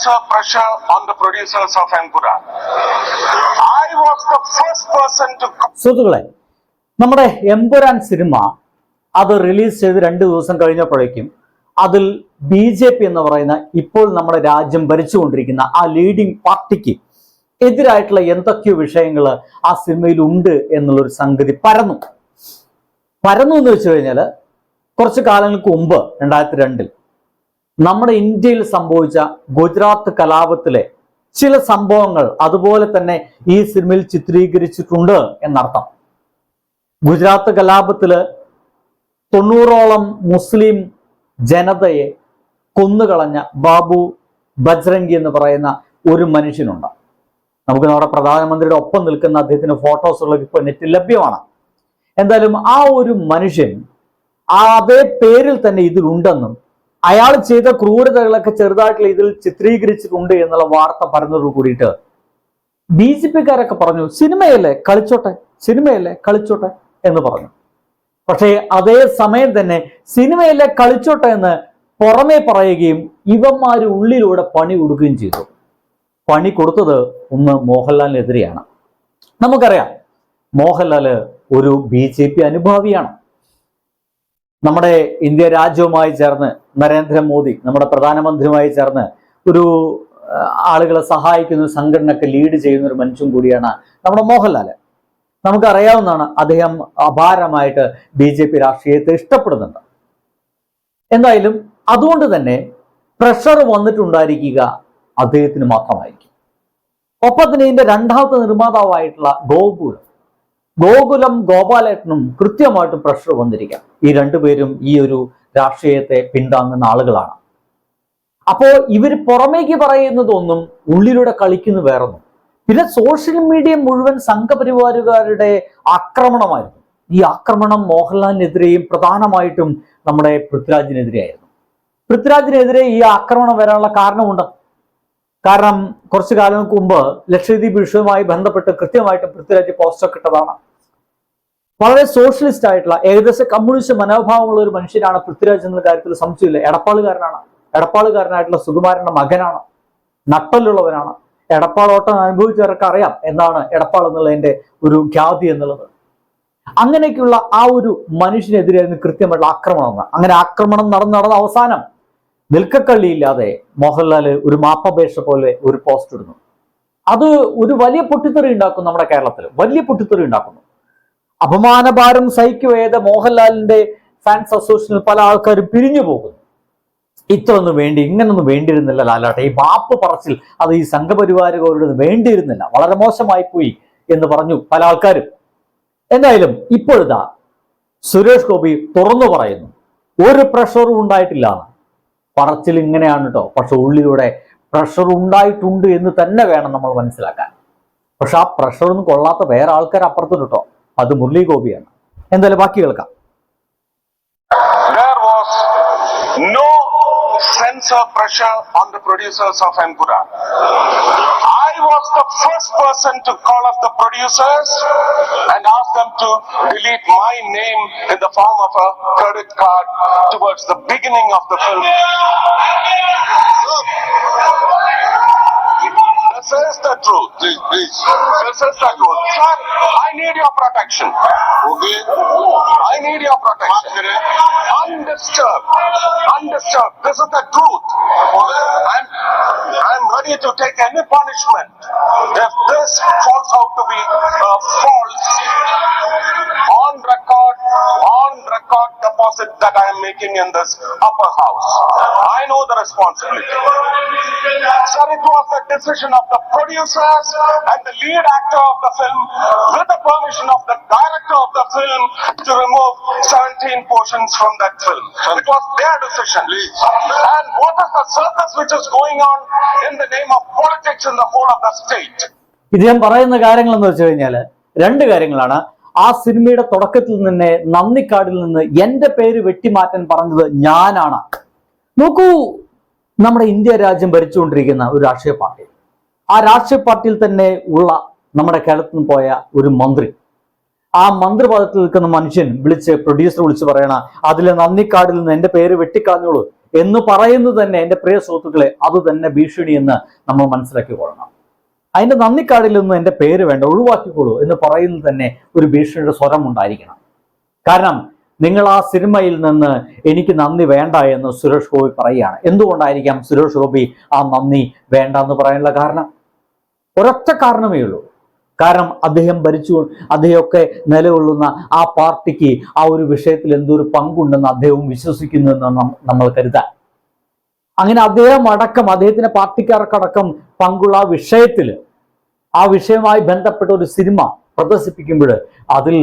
censor pressure on the producers of Ankura. I was the first person to സുഹൃത്തുക്കളെ നമ്മുടെ Empuraan cinema അത് release ചെയ്ത് രണ്ട് ദിവസം കഴിഞ്ഞപ്പോഴേക്കും അതിൽ ബി ജെ പി എന്ന് പറയുന്ന ഇപ്പോൾ നമ്മുടെ രാജ്യം ഭരിച്ചുകൊണ്ടിരിക്കുന്ന ആ ലീഡിംഗ് പാർട്ടിക്ക് എതിരായിട്ടുള്ള എന്തൊക്കെയോ വിഷയങ്ങൾ ആ സിനിമയിൽ ഉണ്ട് എന്നുള്ളൊരു സംഗതി പരന്നു പരന്നു എന്ന് വെച്ച് കഴിഞ്ഞാൽ കുറച്ച് കാലങ്ങൾക്ക് മുമ്പ് രണ്ടായിരത്തി രണ്ടിൽ നമ്മുടെ ഇന്ത്യയിൽ സംഭവിച്ച ഗുജറാത്ത് കലാപത്തിലെ ചില സംഭവങ്ങൾ അതുപോലെ തന്നെ ഈ സിനിമയിൽ ചിത്രീകരിച്ചിട്ടുണ്ട് എന്നർത്ഥം. ഗുജറാത്ത് കലാപത്തിൽ തൊണ്ണൂറോളം മുസ്ലിം ജനതയെ കൊന്നുകളഞ്ഞ ബാബു ബജ്രംഗി എന്ന് പറയുന്ന ഒരു മനുഷ്യനുണ്ട്. നമുക്ക് നമ്മുടെ പ്രധാനമന്ത്രിയുടെ ഒപ്പം നിൽക്കുന്ന അദ്ദേഹത്തിന്റെ ഫോട്ടോസുകളൊക്കെ ഇപ്പോൾ നെറ്റിൽ ലഭ്യമാണ്. എന്തായാലും ആ ഒരു മനുഷ്യൻ ആ അതേ പേരിൽ തന്നെ ഇതിലുണ്ടെന്നും അയാൾ ചെയ്ത ക്രൂരതകളൊക്കെ ചെറുതായിട്ടുള്ള ഇതിൽ ചിത്രീകരിച്ചിട്ടുണ്ട് എന്നുള്ള വാർത്ത പറഞ്ഞതോട് കൂടിയിട്ട് ബി ജെ പിക്കാരൊക്കെ പറഞ്ഞു സിനിമയല്ലേ കളിച്ചോട്ടെ സിനിമയല്ലേ കളിച്ചോട്ടെ എന്ന് പറഞ്ഞു. പക്ഷേ അതേ സമയം തന്നെ സിനിമയല്ലേ കളിച്ചോട്ടെ എന്ന് പുറമേ പറയുകയും ഇവന്മാര് ഉള്ളിലൂടെ പണി കൊടുക്കുകയും ചെയ്തു. പണി കൊടുത്തത് ഒന്ന് മോഹൻലാലിനെതിരെയാണ്. നമുക്കറിയാം മോഹൻലാൽ ഒരു ബി ജെ പി അനുഭാവിയാണ്. നമ്മുടെ ഇന്ത്യ രാജ്യവുമായി ചേർന്ന് നരേന്ദ്രമോദി നമ്മുടെ പ്രധാനമന്ത്രിയുമായി ചേർന്ന് ഒരു ആളുകളെ സഹായിക്കുന്ന സംഘടനയൊക്കെ ലീഡ് ചെയ്യുന്ന ഒരു മനുഷ്യൻ കൂടിയാണ് നമ്മുടെ മോഹൻലാൽ. നമുക്കറിയാവുന്നതാണ് അദ്ദേഹം അപാരമായിട്ട് ബി ജെ പി രാഷ്ട്രീയത്തെ ഇഷ്ടപ്പെടുന്നുണ്ട്. എന്തായാലും അതുകൊണ്ട് തന്നെ പ്രഷർ വന്നിട്ടുണ്ടായിരിക്കുക അദ്ദേഹത്തിന് മാത്രമായിരിക്കും. ഒപ്പം തന്നെ ഇതിന്റെ രണ്ടാമത്തെ നിർമ്മാതാവായിട്ടുള്ള ഗോകുലം ഗോകുലം ഗോപാലേട്ടനും കൃത്യമായിട്ട് പ്രഷർ വന്നിരിക്കാം ഈ രണ്ടുപേരും ഈ ഒരു രാഷ്ട്രീയത്തെ പിന്താങ്ങുന്ന ആളുകളാണ്. അപ്പോ ഇവർ പുറമേക്ക് പറയുന്നതൊന്നും ഉള്ളിലൂടെ കളിക്കുന്ന വേറൊന്നും. പിന്നെ സോഷ്യൽ മീഡിയ മുഴുവൻ സംഘപരിവാരുകാരുടെ ആക്രമണമായിരുന്നു. ഈ ആക്രമണം മോഹൻലാലിനെതിരെയും പ്രധാനമായിട്ടും നമ്മുടെ പൃഥ്വിരാജിനെതിരെയായിരുന്നു. പൃഥ്വിരാജിനെതിരെ ഈ ആക്രമണം വരാനുള്ള കാരണമുണ്ട്. കാരണം കുറച്ചു കാലങ്ങൾക്ക് മുമ്പ് ലക്ഷദ്വീപ് വിഷയവുമായി ബന്ധപ്പെട്ട് കൃത്യമായിട്ട് പൃഥ്വിരാജ് പോസ്റ്റർ ഇട്ടതാണ്. വളരെ സോഷ്യലിസ്റ്റ് ആയിട്ടുള്ള ഏകദേശം കമ്മ്യൂണിസ്റ്റ് മനോഭാവമുള്ള ഒരു മനുഷ്യനാണ് പൃഥ്വിരാജ് എന്ന കാര്യത്തിൽ സംശയമില്ല. എടപ്പാളുകാരനാണ്. എടപ്പാളുകാരനായിട്ടുള്ള സുകുമാരന്റെ മകനാണ്. നട്ടലുള്ളവനാണ് എടപ്പാളോട്ടം അനുഭവിച്ചവർക്ക് അറിയാം എന്താണ് എടപ്പാൾ എന്നുള്ളതിന്റെ ഒരു ഖ്യാതി എന്നുള്ളത്. അങ്ങനെയൊക്കെയുള്ള ആ ഒരു മനുഷ്യനെതിരായിരുന്നു കൃത്യമായിട്ടുള്ള ആക്രമണം. അങ്ങനെ ആക്രമണം നടന്ന് നടന്ന അവസാനം നിൽക്കക്കള്ളിയില്ലാതെ മോഹൻലാൽ ഒരു മാപ്പപേക്ഷ പോലെ ഒരു പോസ്റ്റ് ഇടുന്നു. അത് ഒരു വലിയ പൊട്ടിത്തെറി ഉണ്ടാക്കും നമ്മുടെ കേരളത്തിൽ. വലിയ പൊട്ടിത്തെറി ഉണ്ടാക്കുന്നു. അപമാനഭാരം സഹിക്കുവേത മോഹൻലാലിന്റെ ഫാൻസ് അസോസിയേഷനിൽ പല ആൾക്കാരും പിരിഞ്ഞു പോകുന്നു. ഇത്രയൊന്നും വേണ്ടി ഇങ്ങനൊന്നും വേണ്ടിയിരുന്നില്ല ലാലാട്ടെ. ഈ മാപ്പ് പറച്ചിൽ അത് ഈ സംഘപരിവാരകരോട് വേണ്ടിയിരുന്നില്ല. വളരെ മോശമായി പോയി എന്ന് പറഞ്ഞു പല ആൾക്കാരും. എന്തായാലും ഇപ്പോഴിതാ സുരേഷ് ഗോപി തുറന്നു പറയുന്നു. ഒരു പ്രഷറും ഉണ്ടായിട്ടില്ല. പറച്ചിൽ ഇങ്ങനെയാണ് കേട്ടോ പക്ഷെ ഉള്ളിലൂടെ പ്രഷർ ഉണ്ടായിട്ടുണ്ട് എന്ന് തന്നെ വേണം നമ്മൾ മനസ്സിലാക്കാൻ. പക്ഷെ ആ പ്രഷറൊന്നും കൊള്ളാത്ത വേറെ ആൾക്കാർ അപ്പുറത്തുണ്ട് കേട്ടോ അത് മുരളി ഗോപിയാണ് എന്തായാലും ബാക്കി കേൾക്കാം there was no censor pressure on the producers of Empura. I was the first person to call up the producers and ask them to delete my name in the form of a credit card towards the beginning of the film. Please, is the. Sir, I need your protection. Okay. I need your protection. Undisturbed. Undisturbed. This is the truth. I'm, I'm ready to take any punishment if this falls out to be uh, false on record, on record deposit that I am making in this upper house. I know the responsibility. It was the decision of the producers and the lead actor of the film, with the permission of the director of the film, to remove 17 portions from that film. It was their decision. And what is the circus which is going on in the name of politics in the whole of the state? ഇദ്ദേഹം പറയുന്ന കാര്യങ്ങൾ എന്ന് വെച്ച് കഴിഞ്ഞാൽ രണ്ട് കാര്യങ്ങളാണ് ആ സിനിമയുടെ തുടക്കത്തിൽ തന്നെ നന്ദിക്കാടിൽ നിന്ന് എന്റെ പേര് വെട്ടിമാറ്റാൻ പറഞ്ഞത് ഞാനാണ് നോക്കൂ നമ്മുടെ ഇന്ത്യ രാജ്യം ഭരിച്ചുകൊണ്ടിരിക്കുന്ന ഒരു രാഷ്ട്രീയ പാർട്ടി. ആ രാഷ്ട്രീയ പാർട്ടിയിൽ തന്നെ ഉള്ള നമ്മുടെ കേരളത്തിൽ നിന്ന് പോയ ഒരു മന്ത്രി. ആ മന്ത്രിപദത്തിൽ നിൽക്കുന്ന മനുഷ്യൻ വിളിച്ച് പ്രൊഡ്യൂസർ വിളിച്ച് പറയണ അതിലെ നന്ദിക്കാടിൽ നിന്ന് എന്റെ പേര് വെട്ടിക്കളഞ്ഞോളൂ എന്ന് പറയുന്നത് തന്നെ എന്റെ പ്രിയ സുഹൃത്തുക്കളെ അത് തന്നെ ഭീഷണി എന്ന് നമ്മൾ മനസ്സിലാക്കി കൊള്ളണം. അതിന്റെ നിന്ന് എന്റെ പേര് വേണ്ട ഒഴിവാക്കിക്കോളൂ എന്ന് പറയുന്നത് തന്നെ ഒരു ഭീഷണിയുടെ സ്വരം ഉണ്ടായിരിക്കണം കാരണം നിങ്ങൾ ആ സിനിമയിൽ നിന്ന് എനിക്ക് നന്ദി വേണ്ട എന്ന് സുരേഷ് ഗോപി പറയുകയാണ്. എന്തുകൊണ്ടായിരിക്കാം സുരേഷ് ഗോപി ആ നന്ദി വേണ്ട എന്ന് പറയാനുള്ള കാരണം? ഒരൊറ്റ കാരണമേ ഉള്ളൂ. കാരണം അദ്ദേഹം ഭരിച്ചു അദ്ദേഹമൊക്കെ നിലകൊള്ളുന്ന ആ പാർട്ടിക്ക് ആ ഒരു വിഷയത്തിൽ എന്തൊരു പങ്കുണ്ടെന്ന് അദ്ദേഹം വിശ്വസിക്കുന്നു എന്ന് നമ്മൾ കരുതാൻ. അങ്ങനെ അദ്ദേഹം അടക്കം അദ്ദേഹത്തിന്റെ പാർട്ടിക്കാർക്കടക്കം പങ്കുള്ള ആ വിഷയത്തിൽ ആ വിഷയവുമായി ബന്ധപ്പെട്ട ഒരു സിനിമ പ്രദർശിപ്പിക്കുമ്പോൾ അതിൽ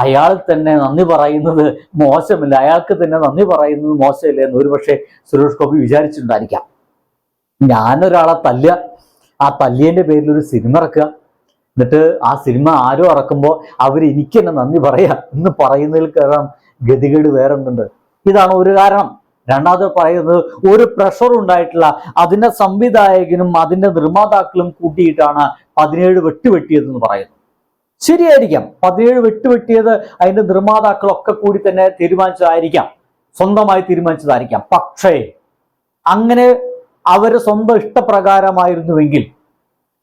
അയാൾ തന്നെ നന്ദി പറയുന്നത് മോശമില്ല. അയാൾക്ക് തന്നെ നന്ദി പറയുന്നത് മോശമില്ല എന്ന് ഒരുപക്ഷെ സുരേഷ് ഗോപി വിചാരിച്ചിട്ടുണ്ടായിരിക്കാം. ഞാനൊരാളെ തല്ലുക ആ തല്ലിയന്റെ പേരിൽ ഒരു സിനിമ ഇറക്കുക. എന്നിട്ട് ആ സിനിമ ആരോ ഇറക്കുമ്പോൾ അവർ എനിക്ക് തന്നെ നന്ദി പറയാ. എന്ന് പറയുന്നതിൽ കയറാം ഗതികേട് വേറെ ഉണ്ട് ഇതാണ് ഒരു കാരണം. രണ്ടാമത് പറയുന്നത് ഒരു പ്രഷർ ഉണ്ടായിട്ടില്ല. അതിന്റെ സംവിധായകനും അതിന്റെ നിർമ്മാതാക്കളും കൂട്ടിയിട്ടാണ് പതിനേഴ് വെട്ടുവെട്ടിയതെന്ന് പറയുന്നു ശരിയായിരിക്കാം. പതിനേഴ് വെട്ടുവെട്ടിയത് അതിന്റെ നിർമ്മാതാക്കളൊക്കെ കൂടി തന്നെ തീരുമാനിച്ചതായിരിക്കാം. സ്വന്തമായി തീരുമാനിച്ചതായിരിക്കാം. പക്ഷേ അങ്ങനെ അവർ സ്വന്തം ഇഷ്ടപ്രകാരമായിരുന്നുവെങ്കിൽ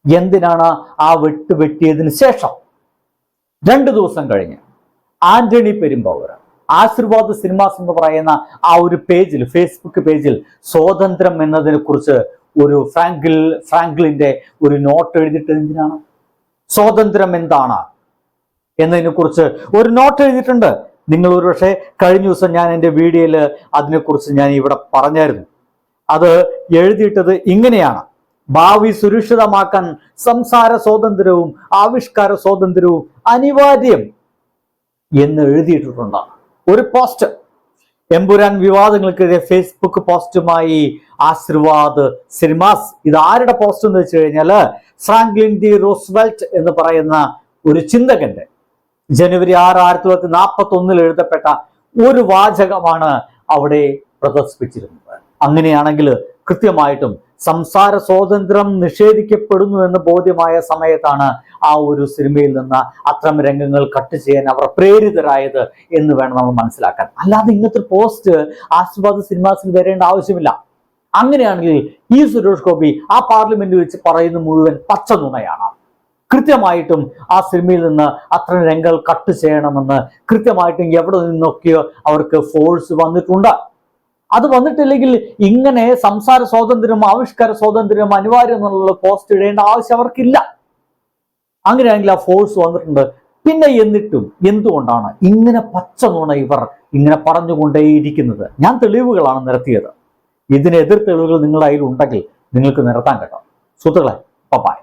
എന്തിനാണ് ആ വെട്ട് വെട്ടിയതിന് ശേഷം? രണ്ടു ദിവസം കഴിഞ്ഞ് ആന്റണി പെരുമ്പാവൂർ ആശീർവാദ് സിനിമാസ് എന്ന് പറയുന്ന ആ ഒരു പേജിൽ ഫേസ്ബുക്ക് പേജിൽ സ്വാതന്ത്ര്യം എന്നതിനെ കുറിച്ച് ഒരു ഫ്രാങ്കിൾ ഫ്രാങ്കിളിന്റെ ഒരു നോട്ട് എഴുതിയിട്ട് എന്തിനാണ്? സ്വാതന്ത്ര്യം എന്താണ് എന്നതിനെക്കുറിച്ച് ഒരു നോട്ട് എഴുതിയിട്ടുണ്ട്. നിങ്ങൾ ഒരു പക്ഷേ കഴിഞ്ഞ ദിവസം ഞാൻ എന്റെ വീഡിയോയിൽ അതിനെക്കുറിച്ച് ഞാൻ ഇവിടെ പറഞ്ഞായിരുന്നു. അത് എഴുതിയിട്ടത് ഇങ്ങനെയാണ്. ഭാവി സുരക്ഷിതമാക്കാൻ സംസാര സ്വാതന്ത്ര്യവും ആവിഷ്കാര സ്വാതന്ത്ര്യവും അനിവാര്യം എന്ന് എഴുതിയിട്ടുണ്ട് ഒരു പോസ്റ്റ് എമ്പുരാൻ വിവാദങ്ങൾക്കെതിരെ ഫേസ്ബുക്ക് പോസ്റ്റുമായി ആശീർവാദ് സിനിമാസ്. ഇത് ആരുടെ പോസ്റ്റ് എന്ന് വെച്ച് കഴിഞ്ഞാൽ ഫ്രാങ്ക്ലിൻ ഡി റോസ്വെൽറ്റ് എന്ന് പറയുന്ന ഒരു ചിന്തകന്റെ. ജനുവരി ആറ് ആയിരത്തി തൊള്ളായിരത്തി നാൽപ്പത്തി ഒന്നിൽ എഴുതപ്പെട്ട ഒരു വാചകമാണ് അവിടെ പ്രദർശിപ്പിച്ചിരുന്നത്. അങ്ങനെയാണെങ്കിൽ കൃത്യമായിട്ടും സംസാര സ്വാതന്ത്ര്യം നിഷേധിക്കപ്പെടുന്നു എന്ന് ബോധ്യമായ സമയത്താണ് ആ ഒരു സിനിമയിൽ നിന്ന് അത്തരം രംഗങ്ങൾ കട്ട് ചെയ്യാൻ അവർ പ്രേരിതരായത് എന്ന് വേണം നമ്മൾ മനസ്സിലാക്കാൻ. അല്ലാതെ ഇന്നത്തെ പോസ്റ്റ് ആശീർവാദ് സിനിമാസിൽ വരേണ്ട ആവശ്യമില്ല. അങ്ങനെയാണെങ്കിൽ ഈ സുരേഷ് ഗോപി ആ പാർലമെന്റിൽ വെച്ച് പറയുന്ന മുഴുവൻ പച്ച നുണയാണ്. കൃത്യമായിട്ടും ആ സിനിമയിൽ നിന്ന് അത്ര രംഗങ്ങൾ കട്ട് ചെയ്യണമെന്ന് കൃത്യമായിട്ടും എവിടെ നിന്നൊക്കെയോ അവർക്ക് ഫോഴ്സ് വന്നിട്ടുണ്ട്. അത് വന്നിട്ടില്ലെങ്കിൽ ഇങ്ങനെ സംസാര സ്വാതന്ത്ര്യം ആവിഷ്കാര സ്വാതന്ത്ര്യം അനിവാര്യം എന്നുള്ള പോസ്റ്റ് ഇടേണ്ട ആവശ്യം അവർക്കില്ല. അങ്ങനെയാണെങ്കിൽ ആ ഫോഴ്സ് വന്നിട്ടുണ്ട്. പിന്നെ എന്നിട്ടും എന്തുകൊണ്ടാണ് ഇങ്ങനെ പച്ച നുണ ഇവർ ഇങ്ങനെ പറഞ്ഞുകൊണ്ടേയിരിക്കുന്നത്? ഞാൻ തെളിവുകളാണ് നിരത്തിയത്. ഇതിനെതിർ തെളിവുകൾ നിങ്ങളുടെ കയ്യിൽ ഉണ്ടെങ്കിൽ നിങ്ങൾക്ക് നിരത്താൻ കേട്ടോ സുഹൃത്തുക്കളെ പപ്പായ